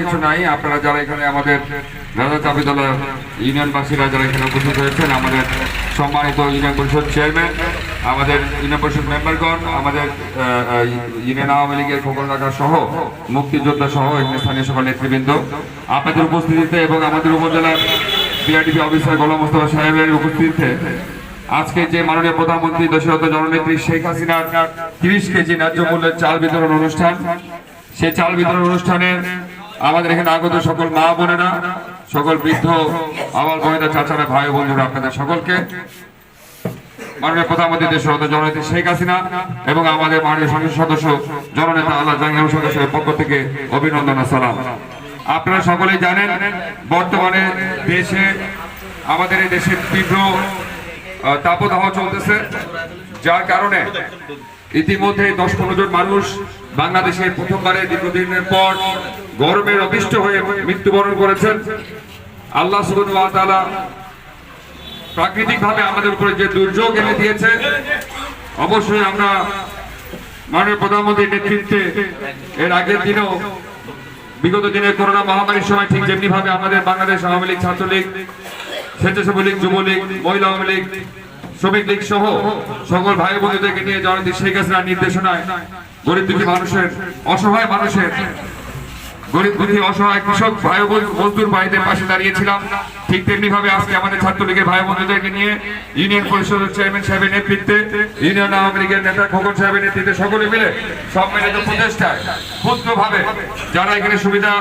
কিছু নাই। আপনারা যারা এখানে আমাদের ইউনিয়নবাসীরা যারা এখানে উপস্থিত হয়েছেন, আমাদের সম্মানিত ইউনিয়ন পরিষদ চেয়ারম্যান, আমাদের ইউনিয়ন পরিষদ আমাদের ইউনিয়ন আওয়ামী লীগের সহ, মুক্তিযোদ্ধা সহ স্থানীয় সকল নেতৃবৃন্দ, আপনাদের উপস্থিতিতে এবং আমাদের উপজেলার বিআরটিপি অফিসার গোলাম মোস্তফা সাহেবের উপস্থিতিতে আজকে যে মাননীয় প্রধানমন্ত্রী দশরথ জননেত্রী শেখ হাসিনার তিরিশ কেজি ন্যায্য মূল্যের চাল বিতরণ অনুষ্ঠান, সেই চাল বিতরণ অনুষ্ঠানে আমাদের এখানে আগত সকল মা বোনেরা, সকল বৃদ্ধ আবার বোনেরা চাচারা, ভাই বন্ধুরা আপনাদের সকলকে, মাননীয় প্রধানমন্ত্রী দেশরত জননেত্রী শেখ হাসিনা এবং আমাদের মাননীয় সংসদ সদস্য জননেতা আল্লাহ জাহাঙ্গীর সদস্যের পক্ষ থেকে অভিনন্দন সালাম। আপনারা সকলেই জানেন, বর্তমানে দেশে, আমাদের এই দেশের তীব্র তাপদাহ চলতেছে, যার কারণে ইতিমধ্যে দশ পনেরো জন মানুষ বাংলাদেশের প্রথমবারে দীর্ঘদিনের পর গরমের অতিষ্ঠ হয়ে মৃত্যুবরণ করেছেন। আল্লাহ সুবহানাহু তাআলা প্রাকৃতিক ভাবে আমাদের উপরে যে দুর্যোগ এনে দিয়েছে, অবশ্যই আমরা মাননীয় প্রধানমন্ত্রীর নেতৃত্বে এর আগের দিনেও বিগত দিনে করোনা মহামারীর সময় ঠিক যেমনি ভাবে আমাদের বাংলাদেশ আওয়ামী লীগ, ছাত্রলীগ স্বেচ্ছাসেবী লীগ যুবলীগ, মহিলা আওয়ামী লীগ, শ্রমিক লীগ সহ সকল ভাই বন্ধুদেরকে নিয়ে জননীতি শেখ হাসিনার নির্দেশনায় গরিব দুঃখী মানুষের, অসহায় মানুষের গরিব দুঃখী, অসহায় কৃষক ভাই মজদুর ভাইদের পাশে দাঁড়িয়েছিলাম। ঠিক তেমনি ভাবে আজকে আমাদের ছাত্রলীগের ভাই বন্ধুদেরকে নিয়ে ইউনিয়ন পরিষদের চেয়ারম্যান সাহেবের নেতৃত্বে, ইউনিয়ন আওয়ামী লীগের নেতা খোকন সাহেবের নেতৃত্বে সকলে মিলে সম্মিলিত প্রচেষ্টায় ক্ষুদ্রভাবে যারা এখানে সুবিধা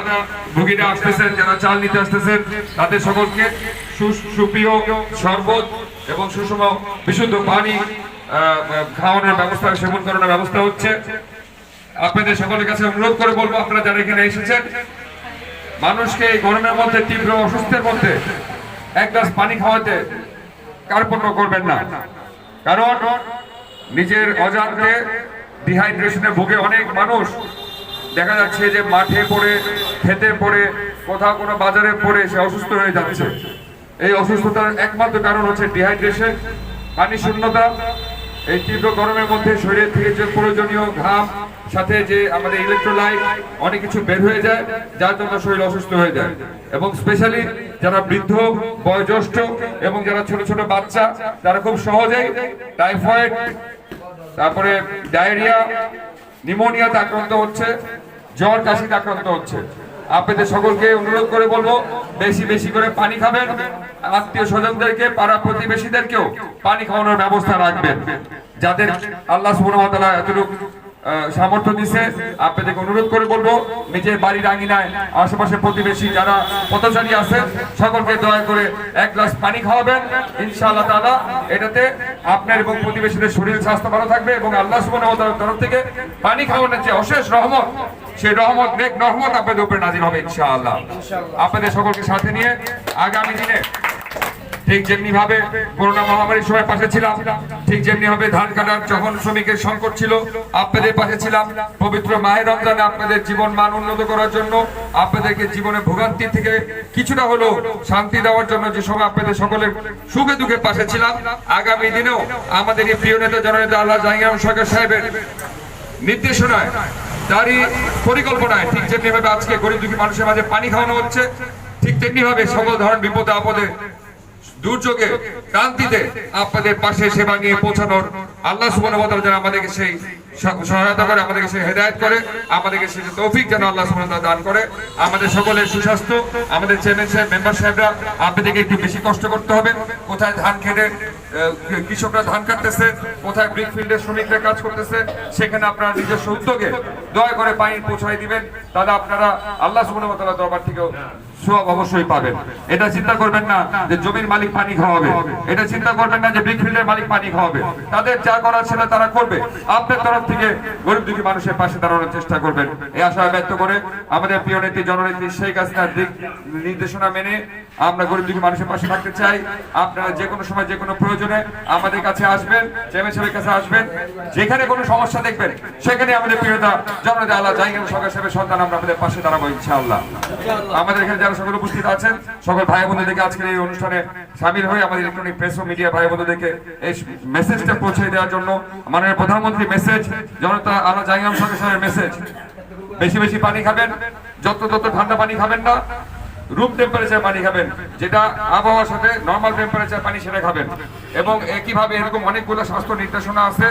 ভোগীরা আসতেছেন, যারা চাল নিতে আসতেছেন, তাদের সকলকে সুপ্রিয় শরবত এবং সুষম, বিশুদ্ধ পানি খাওয়ানোর ব্যবস্থা, সেবন করানোর ব্যবস্থা হচ্ছে। আপনাদের সকলের কাছে অনুরোধ করে বলব, আপনারা যারা এখানে এসেছেন, মানুষকে এই গরমের মধ্যে তীব্র অসুস্থের মধ্যে এক গ্লাস পানি খাওয়াতে কার্পণ্য করবেন না। কারণ নিজের অজান্তে ডিহাইড্রেশনে ভুগে অনেক মানুষ। দেখা যাচ্ছে যে মাঠে পড়ে, খেতে পড়ে, কোথাও কোনো বাজারে পড়ে সে অসুস্থ হয়ে যাচ্ছে। এই অসুস্থতার একমাত্র কারণ হচ্ছে ডিহাইড্রেশন পানি শূন্যতা এই তীব্র গরমের মধ্যে শরীরের থেকে যে প্রয়োজনীয় ঘাম সাথে যে আমাদের ইলেকট্রোলাইট অনেক কিছু বের হয়ে যায় যার জন্য শরীর অসুস্থ হয়ে যায়। এবং স্পেশালি যারা বৃদ্ধ, বয়োজ্যেষ্ঠ এবং যারা ছোট ছোট বাচ্চা, তারা খুব সহজেই টাইফয়েড তারপরে ডায়রিয়া নিউমোনিয়াতে আক্রান্ত হচ্ছে, জ্বর, কাশিতে আক্রান্ত হচ্ছে। আপনাদের সকলকে অনুরোধ করে বলব, বেশি বেশি করে পানি খাবেন। আত্মীয় স্বজনদেরকে, পাড়া প্রতিবেশীদেরকেও পানি খাওয়ানোর ব্যবস্থা রাখবেন। যাদের আল্লাহ তাআলা এতটুকু সামর্থ্য দিছে। আপনাদেরকে অনুরোধ করে বলব নিজের বাড়ির আঙিনায় আশেপাশে প্রতিবেশী যারা পথচারী আছে সকলকে দয়া করে এক গ্লাস পানি খাওয়াবেন। ইনশাআল্লাহ তাআলা এটাতে আপনার এবং প্রতিবেশীদের শরীর স্বাস্থ্য ভালো থাকবে এবং আল্লাহ সুবহানাহু ওয়া তাআলার তরফ থেকে পানি খাওয়ানোর যে অশেষ রহমত সেই রহমত নেক রহমত আপনাদের উপরে নাজিল হবে ইনশাআল্লাহ। আপনাদের সকলকে সাথে নিয়ে আগামী দিনে ঠিক যেমনি ভাবে করোনা মহামারীর সময় পাশে ছিলাম, ঠিক যেমনি ভাবে ধান কাটার যখন শ্রমিকের সংকট ছিল, আপনাদের পাশে ছিলাম। পবিত্র মায়ের রমজানে আপনাদের জীবন মান উন্নত করার জন্য, আপনাদেরকে জীবনে ভোগান্তি থেকে কিছুটা হলেও শান্তি দেওয়ার জন্য যে সময় আপনাদের সকলের সুখে দুঃখে পাশে ছিলাম, আগামী দিনেও আমাদের এই প্রিয় নেতা জননেতা আল্লাহ জাহাঙ্গীর সরকার সাহেবের নির্দেশনায়, তারই পরিকল্পনায় ঠিক যেমনি ভাবে আজকে গরিব দুঃখী মানুষের মাঝে পানি খাওয়ানো হচ্ছে, ঠিক তেমনি ভাবে সকল ধরনের বিপদে আপদে দুর্যোগে, ক্রান্তিতে আপনাদের পাশে সেবা নিয়ে পৌঁছানোর আল্লাহ সুবহানাহু যেন আমাদেরকে সেই সহায়তা করে, আমাদেরকে সেই হেদায়েত করে, আমাদেরকে সেই তৌফিক যেন আল্লাহ সুবহানাহু দান করে। আমাদের সকলের সুস্বাস্থ্য, আমাদের চেয়ারম্যান সাহেব, মেম্বার সাহেবরা, আপনাদেরকে একটু বেশি কষ্ট করতে হবে। কোথায় ধান খেটে কৃষকরা ধান কাটতেছে, কোথায় ব্রিক ফিল্ডের শ্রমিকরা কাজ করতেছে, সেখানে আপনারা নিজস্ব উদ্যোগে দয়া করে পানি পৌঁছাই দিবেন। তাহলে আপনারা আল্লাহ তাআলা দরবার থেকেও সব অবশ্যই পাবেন। এটা চিন্তা করবেন না যে জমির মালিক পানি খাওয়াবে। এটা চিন্তা করবেন না যে ব্রিক ফিল্ডের মালিক পানি খাওয়াবে। তাদের যা করার ছিল তারা করবে। আপনার তরফ থেকে গরিব দুঃখী মানুষের পাশে দাঁড়ানোর চেষ্টা করবেন। এই আশা ব্যক্ত করে আমাদের প্রিয় নেত্রী, জননেত্রী শেখ হাসিনার দিক নির্দেশনা মেনে আমরা গরিব দুঃখী মানুষের পাশে থাকতে চাই। আপনারা যে কোনো সময় যে কোনো প্রয়োজনে আমাদের কাছে আসবেন, চেয়ারম্যান সাহেবের কাছে আসবেন, যেখানে কোনো সমস্যা দেখবেন, সেখানে আমাদের প্রিয়তা জননেতা আল্লাহ জাহিঙ্গা সরকার সাহেবের সন্তান আমরা আমাদের পাশে দাঁড়াবো ইনশাআল্লাহ। আমাদের এখানে যারা সকল উপস্থিত আছেন। সকল ভাই বোনদেরকে আজকের এই অনুষ্ঠানে সামিল হয়ে আমাদের ইলেকট্রনিক প্রেস ও মিডিয়া ভাই বোনদেরকে এই মেসেজটা পৌঁছে দেওয়ার জন্য মানে প্রধানমন্ত্রী মেসেজ জনতা আলা জাঙ্গাম সরকারের মেসেজ বেশি বেশি পানি খাবেন, যত তত ঠান্ডা পানি খাবেন না। রুম টেম্পারেচার পানি খাবেন, যেটা আবহাওয়ার সাথে নর্মাল টেম্পারেচার পানি সেটা খাবেন। এবং একইভাবে এরকম অনেকগুলো স্বাস্থ্য নির্দেশনা আছে।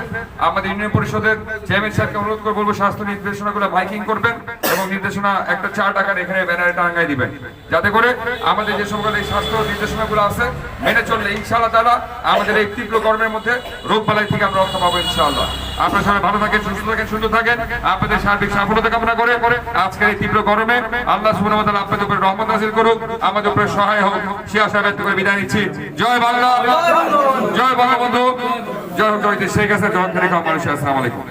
আমাদের ইউনিয়ন পরিষদের চেয়ারম্যান সাহেবকে অনুরোধ করে বলব, স্বাস্থ্য নির্দেশনাগুলো মাইকিং করবেন এবং নির্দেশনা একটা চার টাকার এখানে ব্যানারে টাঙ্গাই দিবেন। যাতে করে আমাদের যে সকল এই স্বাস্থ্য নির্দেশনাগুলো আছে, মেনে চললে ইনশাআল্লাহ তারা আমাদের এই তীব্র গরমের মধ্যে রোগ বালাই থেকে আমরা রক্ষা পাবো ইনশাআল্লাহ। আপনারা সবাই ভালো থাকেন, সুস্থ থাকেন, সুন্দর থাকেন। আপনাদের সার্বিক সাফল্যতা কামনা করে করে আজকের এই তীব্র গরমে আল্লাহ সুবহানাহু আপনাদের উপরে রহমত নাযিল করুক, আমাদের উপরে সহায় হোক। সে আশা করে বিদায় নিচ্ছি। জয় বাংলা। জয় বঙ্গবন্ধু জয় হোক জয় শেখ হাসিনা, জয় খালিকা মানুষ আসসালামু আলাইকুম।